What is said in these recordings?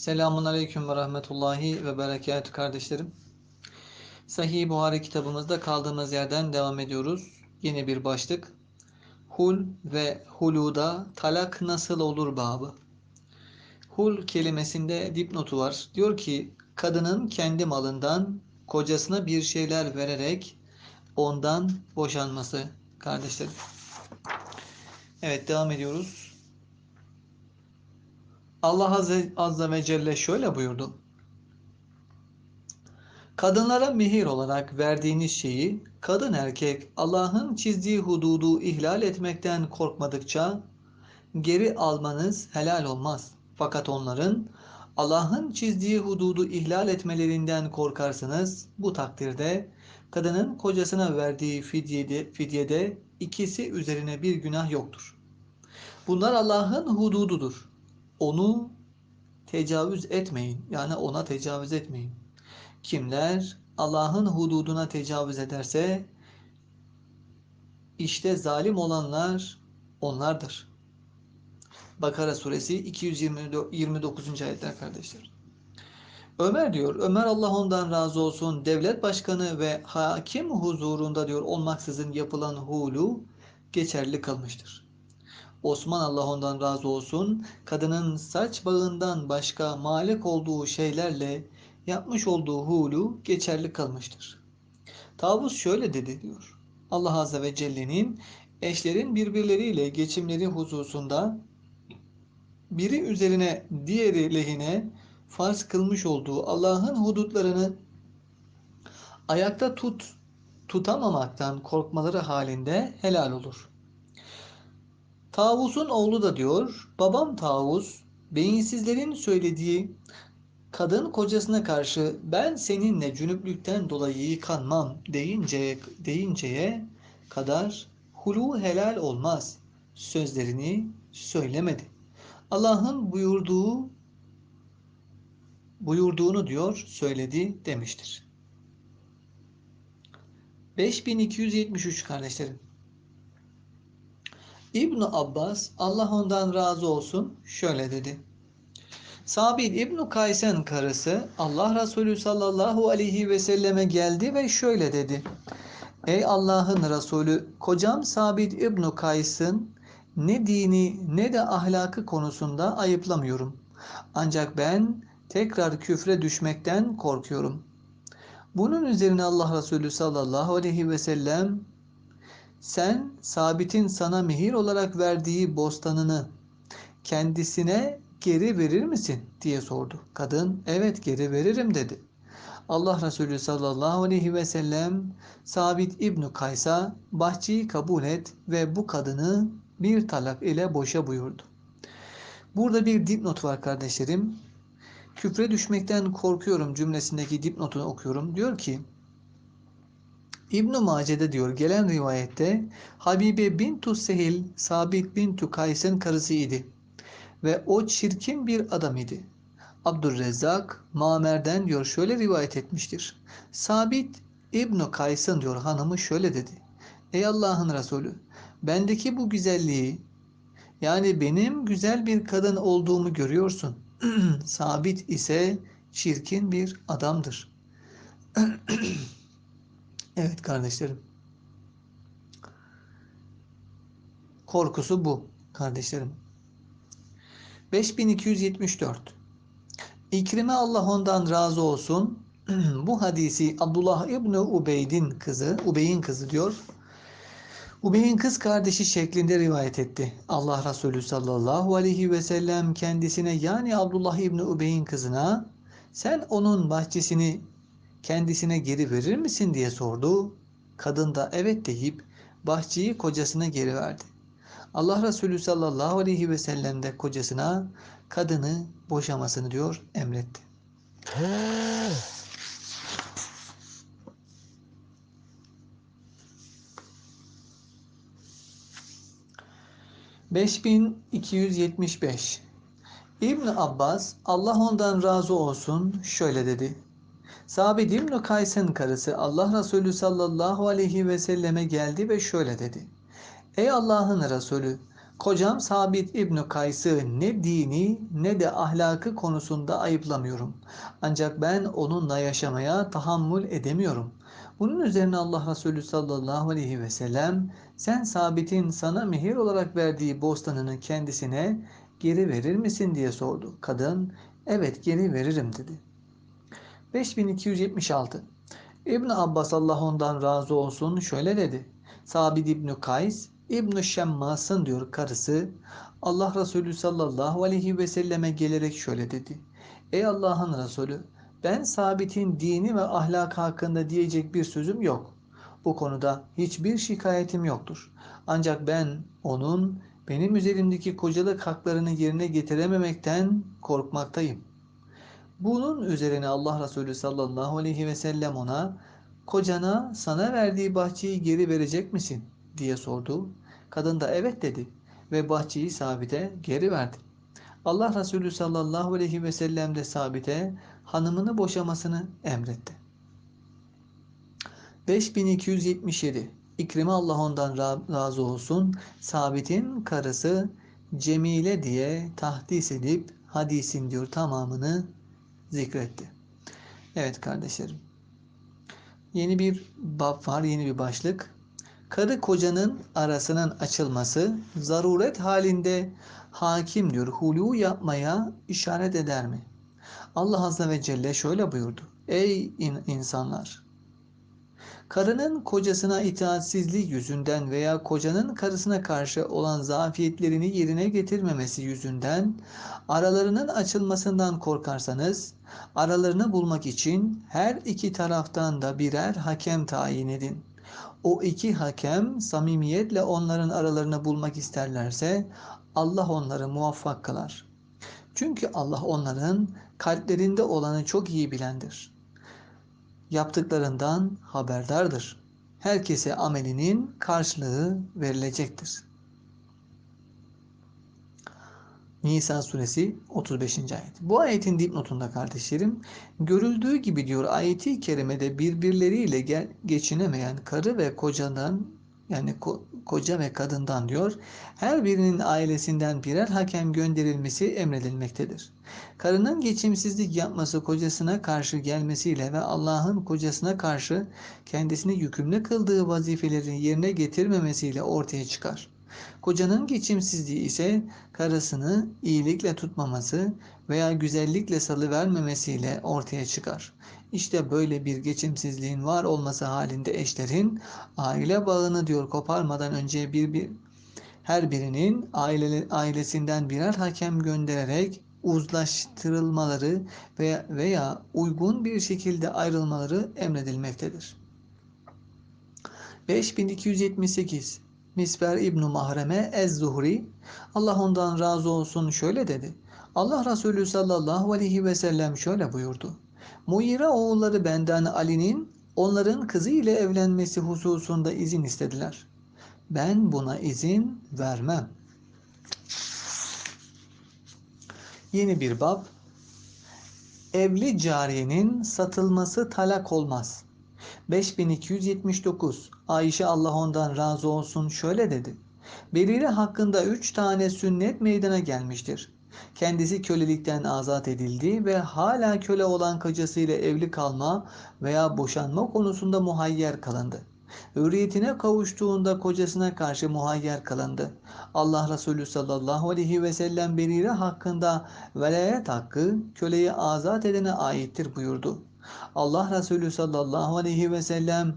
Selamun Aleyküm ve Rahmetullahi ve Berekatü kardeşlerim. Sahih Buhari kitabımızda kaldığımız yerden devam ediyoruz. Yeni bir başlık. Hul ve huluda talak nasıl olur babı. Hul kelimesinde dipnotu var. Diyor ki kadının kendi malından kocasına bir şeyler vererek ondan boşanması kardeşlerim. Evet devam ediyoruz. Allah Azze, Azze ve Celle şöyle buyurdu. Kadınlara mihir olarak verdiğiniz şeyi kadın erkek Allah'ın çizdiği hududu ihlal etmekten korkmadıkça geri almanız helal olmaz. Fakat onların Allah'ın çizdiği hududu ihlal etmelerinden korkarsınız. Bu takdirde kadının kocasına verdiği fidyede, fidyede ikisi üzerine bir günah yoktur. Bunlar Allah'ın hudududur onu tecavüz etmeyin. Yani ona tecavüz etmeyin. Kimler Allah'ın hududuna tecavüz ederse işte zalim olanlar onlardır. Bakara suresi 229. ayetler kardeşler. Ömer diyor, Ömer Allah ondan razı olsun devlet başkanı ve hakim huzurunda diyor olmaksızın yapılan hulu geçerli kalmıştır. Osman Allah ondan razı olsun kadının saç bağından başka malik olduğu şeylerle yapmış olduğu hulu geçerli kalmıştır. Tavus şöyle dedi diyor. Allah Azze ve Celle'nin eşlerin birbirleriyle geçimleri hususunda biri üzerine diğeri lehine farz kılmış olduğu Allah'ın hudutlarını ayakta tut tutamamaktan korkmaları halinde helal olur. Tavus'un oğlu da diyor, babam Tavus, beyinsizlerin söylediği kadın kocasına karşı ben seninle cünüplükten dolayı yıkanmam deyince, deyinceye kadar hulu helal olmaz sözlerini söylemedi. Allah'ın buyurduğu buyurduğunu diyor söyledi demiştir. 5273 kardeşlerim. İbn Abbas Allah ondan razı olsun şöyle dedi. Sabit İbn Kaysen karısı Allah Resulü sallallahu aleyhi ve selleme geldi ve şöyle dedi. Ey Allah'ın Resulü kocam Sabit İbn Kays'ın ne dini ne de ahlakı konusunda ayıplamıyorum. Ancak ben tekrar küfre düşmekten korkuyorum. Bunun üzerine Allah Resulü sallallahu aleyhi ve sellem sen Sabit'in sana mihir olarak verdiği bostanını kendisine geri verir misin diye sordu. Kadın evet geri veririm dedi. Allah Resulü sallallahu aleyhi ve sellem Sabit İbn Kays'a bahçeyi kabul et ve bu kadını bir talak ile boşa buyurdu. Burada bir dipnot var kardeşlerim. Küfre düşmekten korkuyorum cümlesindeki dipnotunu okuyorum. Diyor ki İbn Mace'de diyor gelen rivayette Habibe bintu Sehil Sabit bintu Kays'ın karısı idi ve o çirkin bir adam idi. Abdurrezzak Mamer'den diyor şöyle rivayet etmiştir. Sabit İbn Kays'ın diyor hanımı şöyle dedi. Ey Allah'ın Resulü bendeki bu güzelliği yani benim güzel bir kadın olduğumu görüyorsun. Sabit ise çirkin bir adamdır. Evet kardeşlerim. Korkusu bu kardeşlerim. 5274 İkrime Allah ondan razı olsun. bu hadisi Abdullah İbni Ubeyd'in kızı, Ubey'in kızı diyor. Ubey'in kız kardeşi şeklinde rivayet etti. Allah Resulü sallallahu aleyhi ve sellem kendisine yani Abdullah İbni Ubey'in kızına sen onun bahçesini kendisine geri verir misin diye sordu. Kadın da evet deyip bahçeyi kocasına geri verdi. Allah Resulü sallallahu aleyhi ve sellem de kocasına kadını boşamasını diyor emretti. ...5275... İbn Abbas, Allah ondan razı olsun, şöyle dedi. Sabit İbn Kays'ın karısı Allah Resulü sallallahu aleyhi ve selleme geldi ve şöyle dedi. Ey Allah'ın Resulü Kocam Sabit İbni Kays'ı ne dini ne de ahlakı konusunda ayıplamıyorum. Ancak ben onunla yaşamaya tahammül edemiyorum. Bunun üzerine Allah Resulü sallallahu aleyhi ve sellem sen Sabit'in sana mihir olarak verdiği bostanını kendisine geri verir misin diye sordu. Kadın evet geri veririm dedi. 5276 İbn Abbas Allah ondan razı olsun şöyle dedi. Sabit İbni Kays İbn Şemmas'ın diyor karısı Allah Resulü sallallahu aleyhi ve selleme gelerek şöyle dedi. Ey Allah'ın Resulü ben Sabit'in dini ve ahlakı hakkında diyecek bir sözüm yok. Bu konuda hiçbir şikayetim yoktur. Ancak ben onun benim üzerimdeki kocalık haklarını yerine getirememekten korkmaktayım. Bunun üzerine Allah Resulü sallallahu aleyhi ve sellem ona kocana sana verdiği bahçeyi geri verecek misin diye sordu. Kadın da evet dedi ve bahçeyi Sabit'e geri verdi. Allah Resulü sallallahu aleyhi ve sellem de Sabit'e hanımını boşamasını emretti. 5277 İkrime Allah ondan razı olsun. Sabit'in karısı Cemile diye tahdis edip hadisin diyor tamamını zikretti. Evet kardeşlerim. Yeni bir bab var, yeni bir başlık. Karı kocanın arasının açılması zaruret halinde hakim diyor hulu yapmaya işaret eder mi? Allah Azze ve Celle şöyle buyurdu. Ey in insanlar! Karının kocasına itaatsizliği yüzünden veya kocanın karısına karşı olan zafiyetlerini yerine getirmemesi yüzünden aralarının açılmasından korkarsanız aralarını bulmak için her iki taraftan da birer hakem tayin edin. O iki hakem samimiyetle onların aralarını bulmak isterlerse Allah onları muvaffak kılar. Çünkü Allah onların kalplerinde olanı çok iyi bilendir. Yaptıklarından haberdardır. Herkese amelinin karşılığı verilecektir. Nisa suresi 35. ayet. Bu ayetin dipnotunda kardeşlerim görüldüğü gibi diyor ayeti kerimede birbirleriyle geçinemeyen karı ve kocadan yani koca ve kadından diyor her birinin ailesinden birer hakem gönderilmesi emredilmektedir. Karının geçimsizlik yapması kocasına karşı gelmesiyle ve Allah'ın kocasına karşı kendisini yükümlü kıldığı vazifeleri yerine getirmemesiyle ortaya çıkar. Kocanın geçimsizliği ise karısını iyilikle tutmaması veya güzellikle salıvermemesiyle ortaya çıkar. İşte böyle bir geçimsizliğin var olması halinde eşlerin aile bağını diyor koparmadan önce bir, bir her birinin aile, ailesinden birer hakem göndererek uzlaştırılmaları veya, veya uygun bir şekilde ayrılmaları emredilmektedir. 5278 Misber İbn Mahreme Ez-Zuhri Allah ondan razı olsun şöyle dedi. Allah Resulü sallallahu aleyhi ve sellem şöyle buyurdu. Muire oğulları benden Ali'nin onların kızı ile evlenmesi hususunda izin istediler. Ben buna izin vermem. Yeni bir bab. Evli cariyenin satılması talak olmaz. 5279 Ayşe Allah ondan razı olsun şöyle dedi. Berire hakkında üç tane sünnet meydana gelmiştir. Kendisi kölelikten azat edildi ve hala köle olan kocasıyla evli kalma veya boşanma konusunda muhayyer kalındı. Hürriyetine kavuştuğunda kocasına karşı muhayyer kalındı. Allah Resulü sallallahu aleyhi ve sellem Berire hakkında velayet hakkı köleyi azat edene aittir buyurdu. Allah Resulü sallallahu aleyhi ve sellem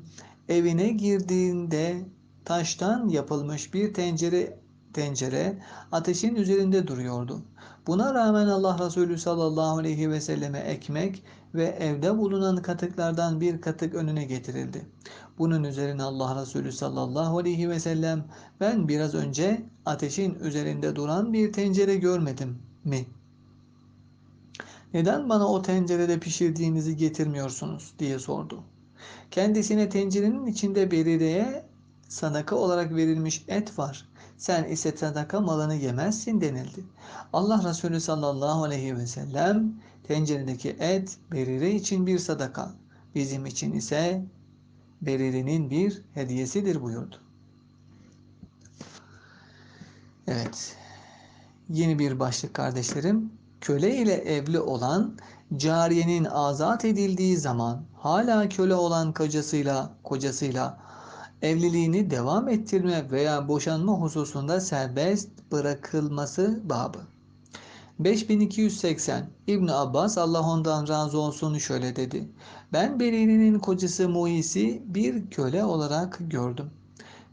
evine girdiğinde taştan yapılmış bir tencere tencere ateşin üzerinde duruyordu. Buna rağmen Allah Resulü sallallahu aleyhi ve selleme ekmek ve evde bulunan katıklardan bir katık önüne getirildi. Bunun üzerine Allah Resulü sallallahu aleyhi ve sellem ben biraz önce ateşin üzerinde duran bir tencere görmedim mi? Neden bana o tencerede pişirdiğinizi getirmiyorsunuz diye sordu. Kendisine tencerenin içinde berireye sadaka olarak verilmiş et var. Sen ise sadaka malını yemezsin denildi. Allah Resulü sallallahu aleyhi ve sellem tenceredeki et berire için bir sadaka. Bizim için ise berirenin bir hediyesidir buyurdu. Evet. Yeni bir başlık kardeşlerim. Köle ile evli olan cariyenin azat edildiği zaman hala köle olan kocasıyla kocasıyla evliliğini devam ettirme veya boşanma hususunda serbest bırakılması babı. 5280 İbn Abbas Allah ondan razı olsun şöyle dedi. Ben Berini'nin kocası Muis'i bir köle olarak gördüm.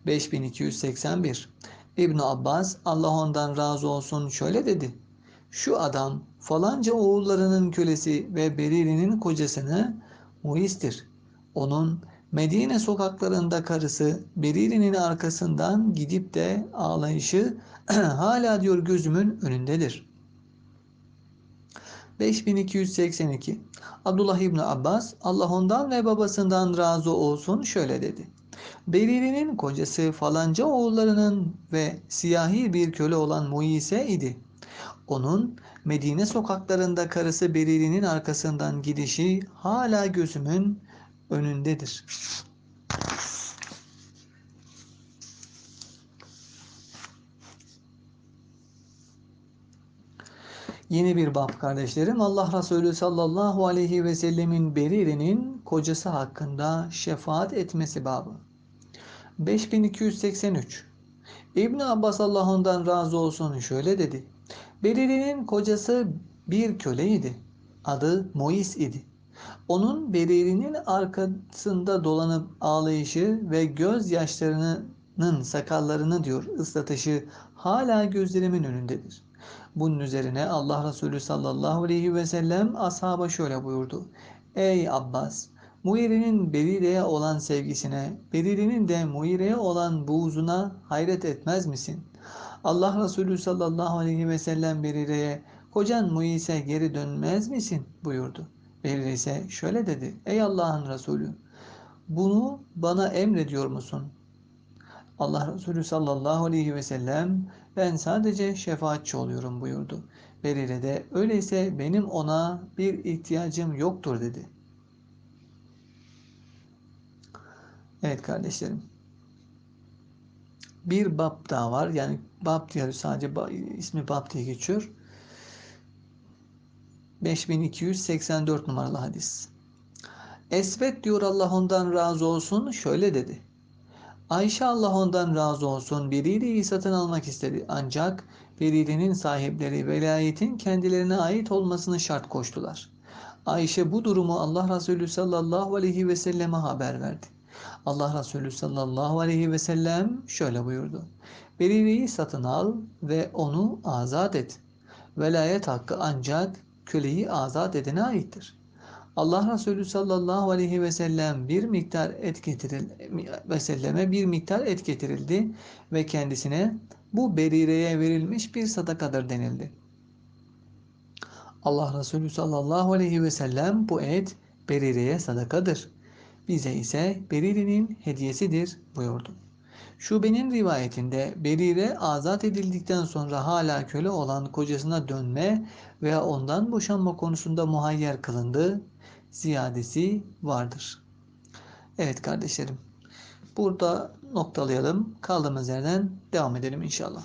5281 İbn Abbas Allah ondan razı olsun şöyle dedi. Şu adam falanca oğullarının kölesi ve Beriri'nin kocasını Muis'tir. Onun Medine sokaklarında karısı Beriri'nin arkasından gidip de ağlayışı hala diyor gözümün önündedir. 5282 Abdullah İbni Abbas Allah ondan ve babasından razı olsun şöyle dedi. Beriri'nin kocası falanca oğullarının ve siyahi bir köle olan Muise idi. Onun Medine sokaklarında karısı Beriri'nin arkasından gidişi hala gözümün önündedir. Yeni bir bab kardeşlerim. Allah Resulü sallallahu aleyhi ve sellemin Berire'nin kocası hakkında şefaat etmesi babı. 5283 İbn Abbas Allah ondan razı olsun şöyle dedi. Berire'nin kocası bir köleydi. Adı Mois idi. Onun Beriri'nin arkasında dolanıp ağlayışı ve gözyaşlarının sakallarını diyor ıslatışı hala gözlerimin önündedir. Bunun üzerine Allah Resulü sallallahu aleyhi ve sellem ashaba şöyle buyurdu. Ey Abbas! Muire'nin Berire'ye olan sevgisine, Berire'nin de Muire'ye olan buğzuna hayret etmez misin? Allah Resulü sallallahu aleyhi ve sellem Berire'ye kocan Muise geri dönmez misin buyurdu. Berire ise şöyle dedi. Ey Allah'ın Resulü bunu bana emrediyor musun? Allah Resulü sallallahu aleyhi ve sellem ben sadece şefaatçi oluyorum buyurdu. Berire de öyleyse benim ona bir ihtiyacım yoktur dedi. Evet kardeşlerim. Bir bab daha var. Yani bab diyor sadece ismi bab diye geçiyor. 5284 numaralı hadis. Esvet diyor Allah ondan razı olsun şöyle dedi. Ayşe Allah ondan razı olsun Berire'yi satın almak istedi. Ancak Berire'nin sahipleri velayetin kendilerine ait olmasını şart koştular. Ayşe bu durumu Allah Resulü sallallahu aleyhi ve selleme haber verdi. Allah Resulü sallallahu aleyhi ve sellem şöyle buyurdu. Berire'yi satın al ve onu azat et. Velayet hakkı ancak köleyi azat edene aittir. Allah Resulü sallallahu aleyhi ve sellem bir miktar et getirildi ve bir miktar et getirildi ve kendisine bu berireye verilmiş bir sadakadır denildi. Allah Resulü sallallahu aleyhi ve sellem bu et berireye sadakadır. Bize ise berirenin hediyesidir buyurdu. Şubenin rivayetinde Berire azat edildikten sonra hala köle olan kocasına dönme veya ondan boşanma konusunda muhayyer kılındı ziyadesi vardır. Evet kardeşlerim. Burada noktalayalım. Kaldığımız yerden devam edelim inşallah.